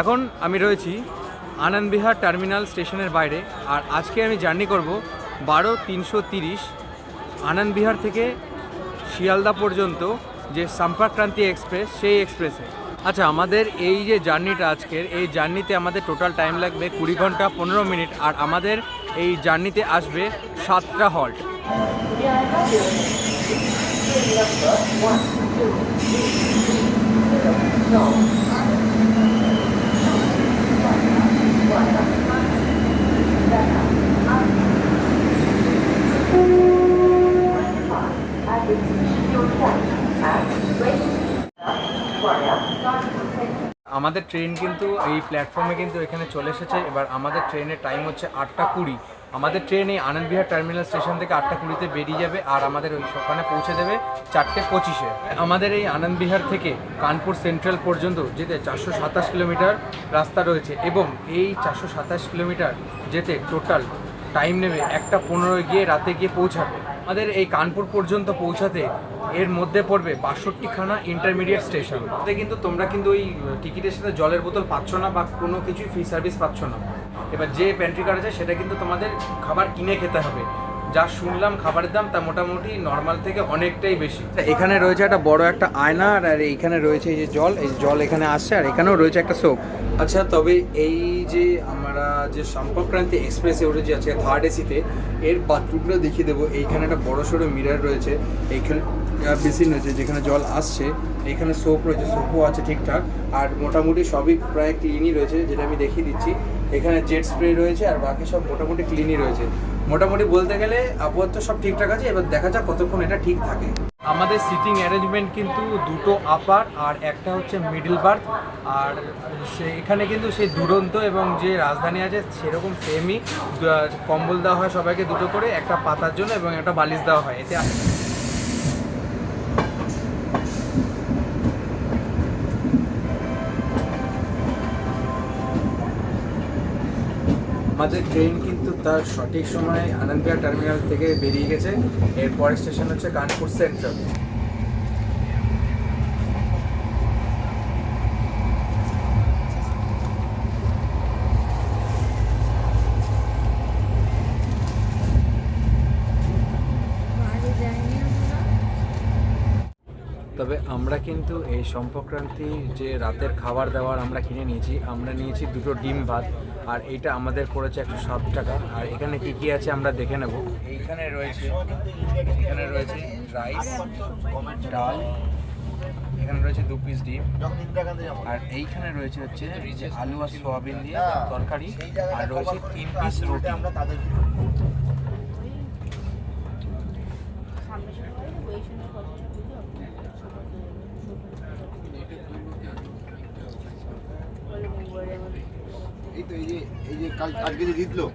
এখন আমি রয়েছি আনন্দবিহার টার্মিনাল স্টেশনের বাইরে, আর আজকে আমি জার্নি করব বারো তিনশো তিরিশ আনন্দবিহার থেকে শিয়ালদা পর্যন্ত যে সম্পর্কক্রান্তি এক্সপ্রেস, সেই এক্সপ্রেসে। আচ্ছা আমাদের এই যে জার্নিটা আজকের, এই জার্নিতে আমাদের টোটাল টাইম লাগবে কুড়ি ঘণ্টা পনেরো মিনিট, আর আমাদের এই জার্নিতে আসবে সাতটা halt. One, two, three, four. No. আমাদের ট্রেন কিন্তু এই প্ল্যাটফর্মে কিন্তু এখানে চলে এসেছে। এবার আমাদের ট্রেনের টাইম হচ্ছে আটটা কুড়ি। আমাদের ট্রেন এই আনন্দবিহার টার্মিনাল স্টেশন থেকে আটটা কুড়িতে বেরিয়ে যাবে আর আমাদের ওই ওখানে পৌঁছে দেবে চারটে পঁচিশে। আমাদের এই আনন্দবিহার থেকে কানপুর সেন্ট্রাল পর্যন্ত যেতে চারশো সাতাশ কিলোমিটার রাস্তা রয়েছে এবং এই চারশো সাতাশ কিলোমিটার যেতে টোটাল টাইম নেবে একটা পনেরো গিয়ে রাতে গিয়ে পৌঁছাবে। আমাদের এই কানপুর পর্যন্ত পৌঁছাতে এর মধ্যে পড়বে বাষট্টিখানা ইন্টারমিডিয়েট স্টেশন তাতে কিন্তু তোমরা কিন্তু ওই টিকিটের সাথে জলের বোতল পাচ্ছ না বা কোনো কিছুই ফ্রি সার্ভিস পাচ্ছ না। এবার যে প্যান্ট্রি কার্ড আছে সেটা কিন্তু তোমাদের খাবার কিনে খেতে হবে। যা শুনলাম খাবারের দাম তা মোটামুটি নর্মাল থেকে অনেকটাই বেশি। এখানে রয়েছে একটা বড় একটা আয়না আর এইখানে রয়েছে এই যে জল এই জল এখানে আসছে আর এখানেও রয়েছে একটা সোপ আচ্ছা তবে এই যে আমরা যে সম্পর্ক্রান্তি এক্সপ্রেসে উঠেছি আজকে থার্ড এসিতে এর বাথরুমটা দেখিয়ে দেবো। এইখানে একটা বড় সড়ো মিরার রয়েছে। এইখানে বেসিন রয়েছে যেখানে জল আসছে। এইখানে সোপ রয়েছে, সোপও আছে ঠিকঠাক। আর মোটামুটি সবই প্রায় ক্লিনই রয়েছে, যেটা আমি দেখিয়ে দিচ্ছি। এখানে জেট স্প্রে রয়েছে আর বাকি সব মোটামুটি ক্লিনই রয়েছে। মোটামুটি বলতে গেলে আপাতত সব ঠিকঠাক আছে। এবার দেখা যাক কতক্ষণ এটা ঠিক থাকে। আমাদের সিটিং অ্যারেঞ্জমেন্ট কিন্তু দুটো আপার আর একটা হচ্ছে মিডল বার্থ আর সে এখানে কিন্তু সেই দুরন্ত এবং যে রাজধানী আছে সেরকম সেমই কম্বল দেওয়া হয় সবাইকে দুটো করে, একটা পাতার জন্য এবং একটা বালিশ দেওয়া হয়। এতে আমাদের ট্রেন কিন্তু তার সঠিক সময়ে আনন্দবিহার টার্মিনাল থেকে বেরিয়ে গেছে। এর স্টেশন হচ্ছে কানপুর সেন্ট্রাল। তবে আমরা কিন্তু এই সম্পর্ক্রান্তি যে রাতের খাবার দাবার আমরা কিনে নিয়েছি, আমরা নিয়েছি দুটো ডিম ভাত। আর এইটা আমাদের করেছে একশো সাত টাকা। আর এখানে কি কি আছে আমরা দেখে নেব। এইখানে রয়েছে, এখানে রয়েছে রাইস, ডাল, এখানে রয়েছে দু পিস ডিম। আর এইখানে রয়েছে হচ্ছে আলু আর সোয়াবিন দিয়ে তরকারি। আর রয়েছে তিন পিস রুটি সামনে সময় ওই সময় কতটা বুঝো এই তো এই যে এই যে কাল আজকে যে জিতলো,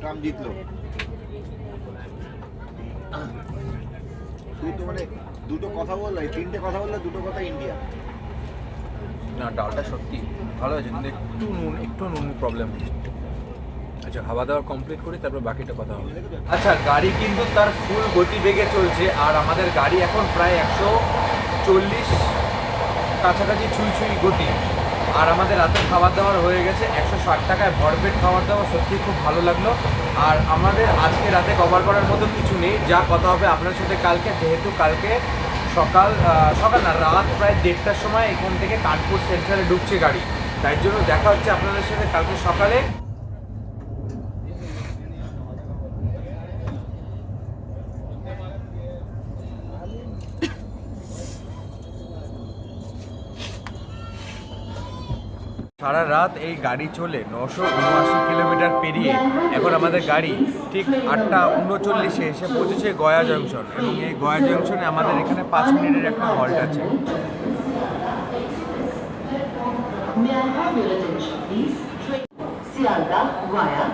ট্রাম্প জিতলো। শুধু তো মানে দুটো কথা বলল তিনটে কথা বলল, দুটো কথা ইন্ডিয়া। না, ডালটা সত্যি ভালো হয়েছে, কিন্তু একটু নুন একটু নুন প্রবলেম আচ্ছা খাওয়া দাওয়া কমপ্লিট করি, তারপর বাকিটা কথা হবে। আচ্ছা গাড়ি কিন্তু তার ফুল গতি বেগে চলছে, আর আমাদের গাড়ি এখন প্রায় একশো চল্লিশ কাছাকাছি ছুঁই ছুঁই গতি। আর আমাদের রাতের খাবার দাবার হয়ে গেছে, একশো ষাট টাকায় ভরপেট খাবার দাবার সত্যি খুব ভালো লাগল। আর আমাদের আজকে রাতে কভার করার মতো কিছু নেই, যা কথা হবে আপনার সাথে কালকে, যেহেতু কালকে সকাল সকাল না, রাত প্রায় দেড়টার সময় এখান থেকে কানপুর সেন্ট্রালে ঢুকছে গাড়ি। তাই জন্য দেখা হচ্ছে আপনাদের সাথে কালকে সকালে। সারা রাত এই গাড়ি চলে নশো উনআশি কিলোমিটার পেরিয়ে এখন আমাদের গাড়ি ঠিক আটটা উনচল্লিশে এসে পৌঁছেছে গয়া জংশন এবং এই গয়া জংশনে আমাদের এখানে পাঁচ মিনিটের একটা হল্ট আছে I have your attention, please? Train Sialda via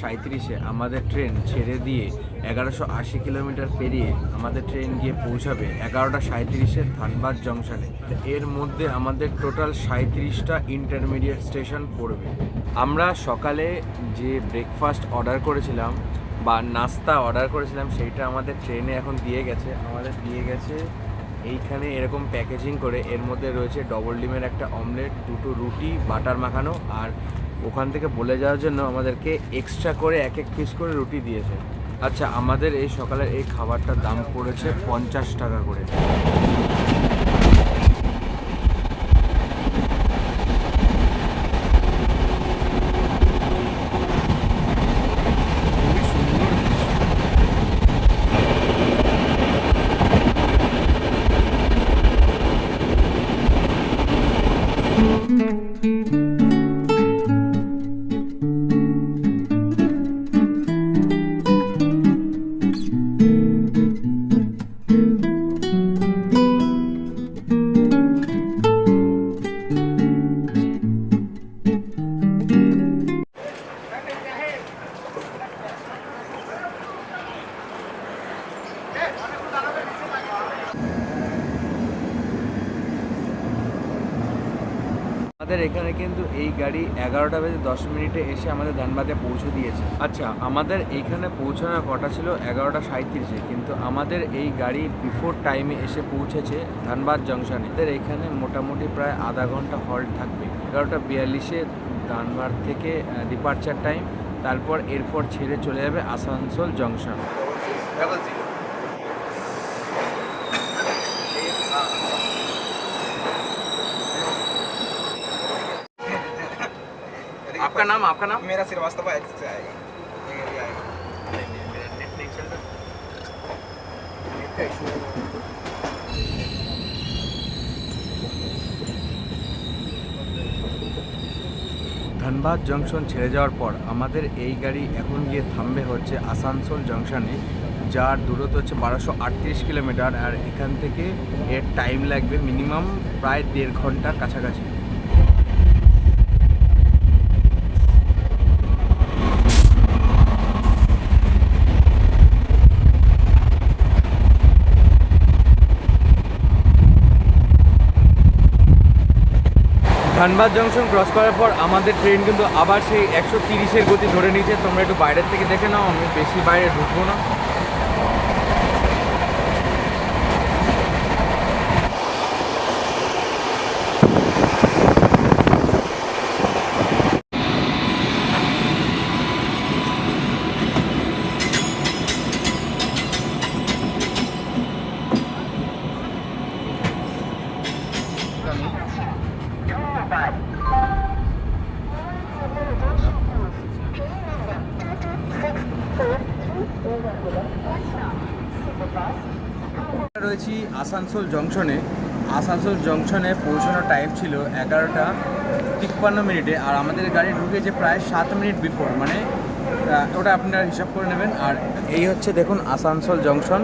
সাঁত্রিশে আমাদের ট্রেন ছেড়ে দিয়ে এগারোশো আশি কিলোমিটার পেরিয়ে আমাদের ট্রেন গিয়ে পৌঁছাবে এগারোটা সাঁত্রিশে ধানবাদ জংশনে। এর মধ্যে আমাদের টোটাল সাঁত্রিশটা ইন্টারমিডিয়েট স্টেশন পড়বে। আমরা সকালে যে ব্রেকফাস্ট অর্ডার করেছিলাম বা নাস্তা অর্ডার করেছিলাম, সেইটা আমাদের ট্রেনে এখন দিয়ে গেছে। আমাদের দিয়ে গেছে এইখানে এরকম প্যাকেজিং করে। এর মধ্যে রয়েছে ডবল ডিমের একটা অমলেট দুটো রুটি, বাটার মাখানো আর ওখান থেকে বলে যাওয়ার জন্য আমাদেরকে এক্সট্রা করে এক এক পিস করে রুটি দিয়েছে। আচ্ছা আমাদের এই সকালের এই খাবারটার দাম পড়েছে পঞ্চাশ টাকা করে। আমাদের এখানে কিন্তু এই গাড়ি এগারোটা বেজে দশ মিনিটে এসে আমাদের ধানবাদে পৌঁছে দিয়েছে। আচ্ছা আমাদের এইখানে পৌঁছানোর কটা ছিল? এগারোটা সাঁত্রিশে কিন্তু আমাদের এই গাড়ি বিফোর টাইমে এসে পৌঁছেছে ধানবাদ জংশনে এদের এখানে মোটামুটি প্রায় আধা ঘণ্টা হল্ট থাকবে। এগারোটা বিয়াল্লিশে ধানবাদ থেকে ডিপার্চার টাইম তারপর এরপর ছেড়ে চলে যাবে আসানসোল জংশন आपका नाम आपका नाम मेरा श्रीवास्तव एक्स से आएगा ये एरिया आएगा ধানবাদ জংশন ছেড়ে যাওয়ার পর আমাদের এই গাড়ি এখন গিয়ে থামবে হচ্ছে আসানসোল জংশনে যার দূরত্ব হচ্ছে বারোশো আটত্রিশ কিলোমিটার আর এখান থেকে এর টাইম লাগবে মিনিমাম প্রায় দেড় ঘন্টার কাছাকাছি ধানবাদ জংশন ক্রস করার পর আমাদের ট্রেন কিন্তু আবার সেই একশো তিরিশের গতি ধরে নিয়েছে। তোমরা একটু বাইরের থেকে দেখে নাও, আমি বেশি বাইরে ঢুকবো না রয়েছি আসানসোল জংশনে আসানসোল জংশনে পৌঁছানোর টাইম ছিল এগারোটা তিপ্পান্ন মিনিটে। আর আমাদের গাড়ি ঢুকেছে প্রায় সাত মিনিট বিফোর মানে ওটা আপনারা হিসাব করে নেবেন। আর এই হচ্ছে দেখুন আসানসোল জংশন।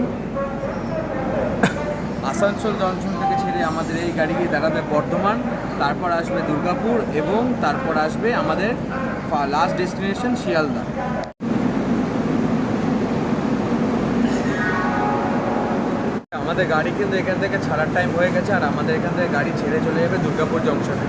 আসানসোল জংশন থেকে ছেড়ে আমাদের এই গাড়ি গিয়ে দাঁড়াবে বর্ধমান, তারপর আসবে দুর্গাপুর এবং তারপর আসবে আমাদের লাস্ট ডেস্টিনেশন শিয়ালদা। আমাদের গাড়ি কিন্তু এখান থেকে ছাড়ার টাইম হয়ে গেছে আর আমাদের এখান থেকে গাড়ি ছেড়ে চলে যাবে দুর্গাপুর জংশনে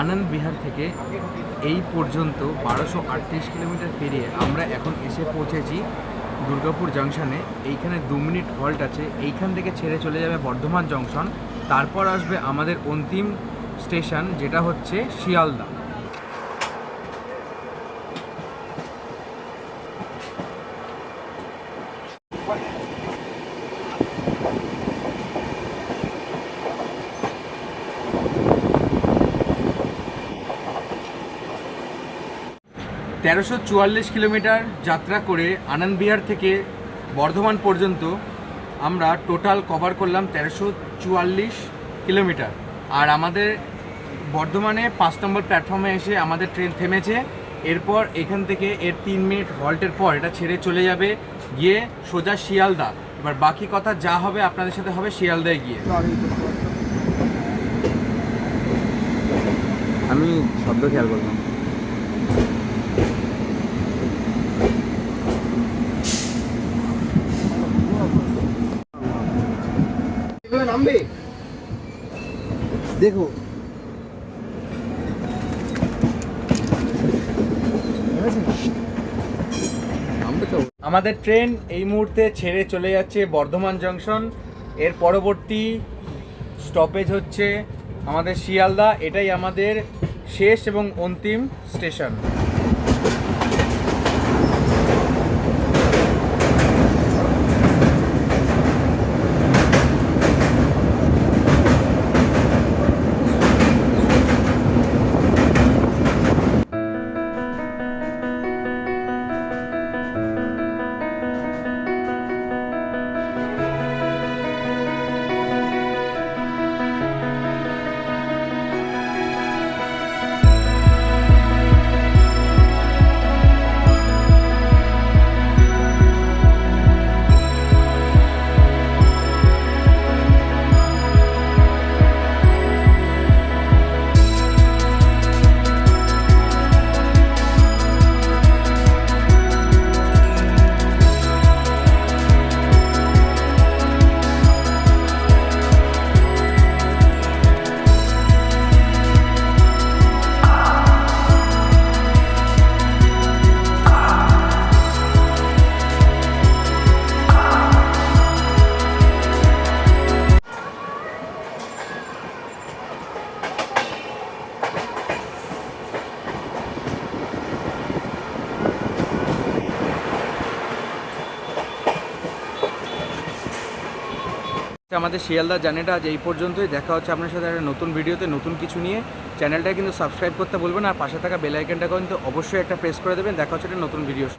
আনন্দ বিহার থেকে এই পর্যন্ত বারোশো আটত্রিশ কিলোমিটার পেরিয়ে আমরা এখন এসে পৌঁছেছি দুর্গাপুর জংশনে। এইখানে দু মিনিট হল্ট আছে। এইখান থেকে ছেড়ে চলে যাবে বর্ধমান জংশন। তারপর আসবে আমাদের অন্তিম স্টেশন, যেটা হচ্ছে শিয়ালদা। তেরোশো চুয়াল্লিশ কিলোমিটার যাত্রা করে আনন্দ বিহার থেকে বর্ধমান পর্যন্ত আমরা টোটাল কভার করলাম তেরোশো চুয়াল্লিশ কিলোমিটার। আর আমাদের বর্ধমানে পাঁচ নম্বর প্ল্যাটফর্মে এসে আমাদের ট্রেন থেমেছে। এরপর এখান থেকে এর তিন মিনিট হল্টের পর এটা ছেড়ে চলে যাবে গিয়ে সোজা শিয়ালদা। এবার বাকি কথা যা হবে আপনাদের সাথে হবে শিয়ালদায় গিয়ে। আমি শব্দ খেয়াল করলাম। নামবে? দেখো। আমাদের ট্রেন এই মুহূর্তে ছেড়ে চলে যাচ্ছে বর্ধমান জংশন। এর পরবর্তী স্টপেজ হচ্ছে আমাদের শিয়ালদা। এটাই আমাদের শেষ এবং অন্তিম স্টেশন আমাদের শিয়ালদার জার্নিটা আজ এই পর্যন্তই। দেখা হচ্ছে আপনার সাথে একটা নতুন ভিডিওতে, নতুন কিছু নিয়ে। চ্যানেলটা কিন্তু সাবস্ক্রাইব করতে বলবেন আর পাশে থাকা বেলাইকেনটা কিন্তু অবশ্যই একটা প্রেস করে দেবেন। দেখা হচ্ছে একটা নতুন ভিডিও।